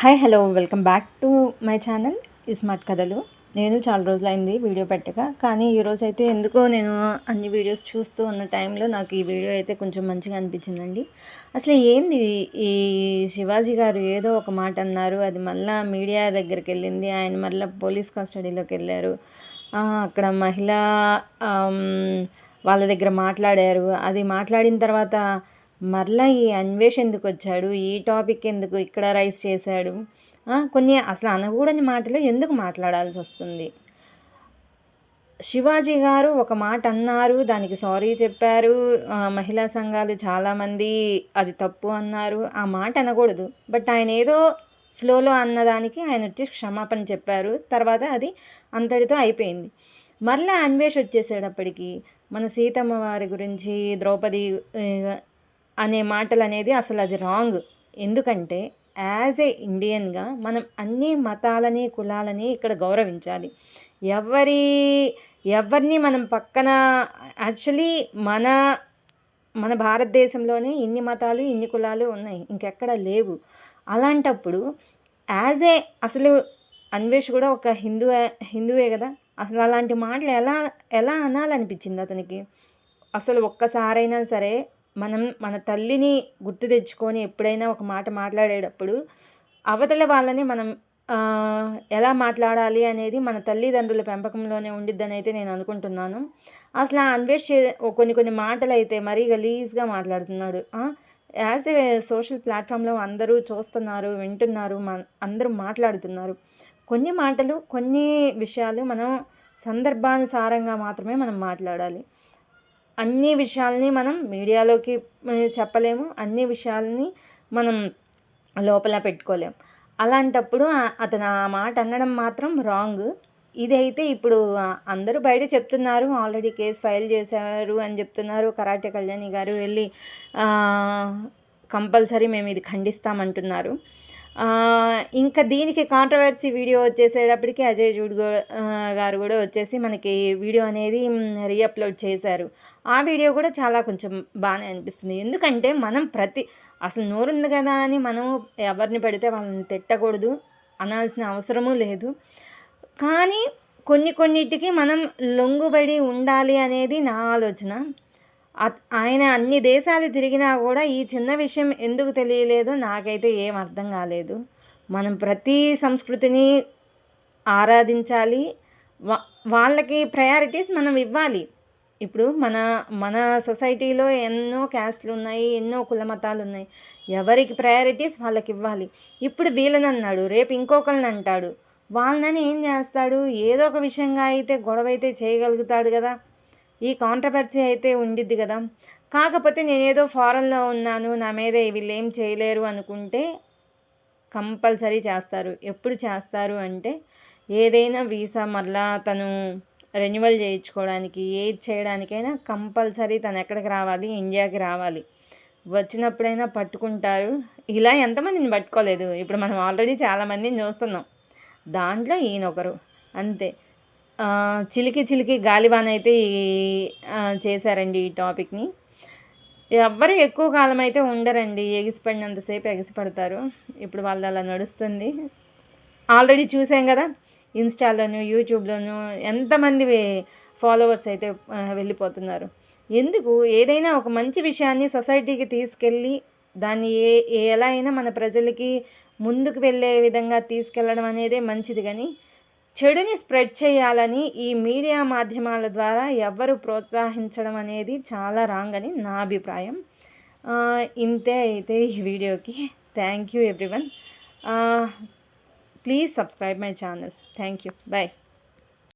Hi hello welcome back to my channel smart కథలు. నేను చాలా రోజులైంది వీడియో పెట్టక కానీ ఈరోజు అయితే ఎందుకో నేను అన్ని వీడియోస్ చూస్తూ ఉన్న టైంలో నాకు ఈ వీడియో అయితే కొంచెం మంచిగా అనిపించిందండి. అసలు ఏంది ఈ శివాజీ గారు ఏదో ఒక మాట అన్నారు అది మళ్ళా మీడియా దగ్గరికి వెళ్ళింది ఆయన మళ్ళీ పోలీస్ కస్టడీలోకి వెళ్ళారు అక్కడ మహిళ వాళ్ళ దగ్గర మాట్లాడారు అది మాట్లాడిన తర్వాత మరలా ఈ అన్వేష్ ఎందుకు వచ్చాడు ఈ టాపిక్ ఎందుకు ఇక్కడ రైస్ చేశాడు? కొన్ని అసలు అనకూడని మాటలు ఎందుకు మాట్లాడాల్సి వస్తుంది? శివాజీ గారు ఒక మాట అన్నారు దానికి సారీ చెప్పారు. మహిళా సంఘాలు చాలామంది అది తప్పు అన్నారు. ఆ మాట అనకూడదు. బట్ ఆయన ఏదో ఫ్లోలో అన్నదానికి ఆయన వచ్చి క్షమాపణ చెప్పారు. తర్వాత అది అంతటితో అయిపోయింది. మరలా అన్వేష్ వచ్చేసేటప్పటికి మన సీతమ్మ వారి గురించి ద్రౌపది అనే మాటలు అనేది అసలు అది రాంగ్. ఎందుకంటే యాజ్ ఏ ఇండియన్గా మనం అన్ని మతాలని కులాలని ఇక్కడ గౌరవించాలి. ఎవరి ఎవరిని మనం పక్కన యాక్చువల్లీ మన మన భారతదేశంలోనే ఇన్ని మతాలు ఇన్ని కులాలు ఉన్నాయి. ఇంకెక్కడ లేవు. అలాంటప్పుడు యాజ్ ఏ అసలు అన్వేష్ కూడా ఒక హిందూ హిందువే కదా. అసలు అలాంటి మాటలు ఎలా ఎలా అనాలనిపించింది అతనికి? అసలు ఒక్కసారైనా సరే మనం మన తల్లిని గుర్తు తెచ్చుకొని ఎప్పుడైనా ఒక మాట మాట్లాడేటప్పుడు అవతల వాళ్ళని మనం ఎలా మాట్లాడాలి అనేది మన తల్లిదండ్రుల పెంపకంలోనే ఉండిద్దని అయితే నేను అనుకుంటున్నాను. అసలు ఆ అన్వేష్ చే కొన్ని కొన్ని మాటలు అయితే మరీ గలీజ్గా మాట్లాడుతున్నాడు. యాజ్ ఏ సోషల్ ప్లాట్ఫామ్లో అందరూ చూస్తున్నారు వింటున్నారు మన అందరూ మాట్లాడుతున్నారు. కొన్ని మాటలు కొన్ని విషయాలు మనం సందర్భానుసారంగా మాత్రమే మనం మాట్లాడాలి. అన్ని విషయాల్ని మనం మీడియాలోకి చెప్పలేము. అన్ని విషయాల్ని మనం లోపల పెట్టుకోలేం. అలాంటప్పుడు అతను ఆ మాట అనడం మాత్రం రాంగ్. ఇదైతే ఇప్పుడు అందరూ బయట చెప్తున్నారు. ఆల్రెడీ కేసు ఫైల్ చేశారు అని చెప్తున్నారు. కరాటే కళ్యాణి గారు వెళ్ళి కంపల్సరీ మేము ఇది ఖండిస్తామంటున్నారు. ఇంకా దీనికి కాంట్రవర్సీ వీడియో వచ్చేసేటప్పటికి అజయ్ జూడ్ గో- గారు కూడా వచ్చేసి మనకి వీడియో అనేది రీఅప్లోడ్ చేశారు. ఆ వీడియో కూడా చాలా కొంచెం బాగానే అనిపిస్తుంది. ఎందుకంటే మనం ప్రతి అసలు నోరుంది కదా అని మనం ఎవరిని పెడితే వాళ్ళని తిట్టకూడదు అనాల్సిన అవసరము లేదు. కానీ కొన్ని కొన్నిటికి మనం లొంగుబడి ఉండాలి అనేది నా ఆలోచన. ఆయన అన్ని దేశాలు తిరిగినా కూడా ఈ చిన్న విషయం ఎందుకు తెలియలేదో? నాకైతే ఏం అర్థం కాలేదు. మనం ప్రతి సంస్కృతిని ఆరాధించాలి. వా వాళ్ళకి ప్రయారిటీస్ మనం ఇవ్వాలి. ఇప్పుడు మన మన సొసైటీలో ఎన్నో క్యాస్ట్లు ఉన్నాయి ఎన్నో కుల మతాలు ఉన్నాయి. ఎవరికి ప్రయారిటీస్ వాళ్ళకి ఇవ్వాలి. ఇప్పుడు వీళ్ళని అన్నాడు రేపు ఇంకొకరిని అంటాడు. వాళ్ళని ఏం చేస్తాడు? ఏదో ఒక విషయంగా అయితే గొడవ అయితే చేయగలుగుతాడు కదా. ఈ కాంట్రవర్సీ అయితే ఉండిద్ది కదా. కాకపోతే నేనేదో ఫారెన్లో ఉన్నాను నా మీద వీళ్ళు ఏం చేయలేరు అనుకుంటే కంపల్సరీ చేస్తారు. ఎప్పుడు చేస్తారు అంటే ఏదైనా వీసా మరలా తను రెన్యువల్ చేయించుకోవడానికి ఏది చేయడానికైనా కంపల్సరీ తను ఎక్కడికి రావాలి? ఇండియాకి రావాలి. వచ్చినప్పుడైనా పట్టుకుంటారు. ఇలా ఎంతమందిని పట్టుకోలేదు. ఇప్పుడు మనం ఆల్రెడీ చాలామందిని చూస్తున్నాం. దాంట్లో ఈయన ఒకరు అంతే. చిలికి చిలికి గాలివాన్ అయితే ఈ చేశారండి ఈ టాపిక్ని. ఎవ్వరు ఎక్కువ కాలం అయితే ఉండరండి ఎగిసిపడినంతసేపు ఎగిసిపడతారు. ఇప్పుడు వాళ్ళు అలా నడుస్తుంది. ఆల్రెడీ చూసాం కదా ఇన్స్టాలోను యూట్యూబ్లోను ఎంతమంది ఫాలోవర్స్ అయితే వెళ్ళిపోతున్నారు. ఎందుకు? ఏదైనా ఒక మంచి విషయాన్ని సొసైటీకి తీసుకెళ్ళి దాన్ని ఏ ఏ ఎలా అయినా మన ప్రజలకి ముందుకు వెళ్ళే విధంగా తీసుకెళ్ళడం అనేదే మంచిది కానీ చెడుని స్ప్రెడ్ చేయాలని ఈ మీడియా మాధ్యమాల ద్వారా ఎవ్వరు ప్రోత్సహించడం అనేది చాలా రాంగ్ అని నా అభిప్రాయం. ఇంతే అయితే ఈ వీడియోకి. Thank you everyone please subscribe my channel thank you bye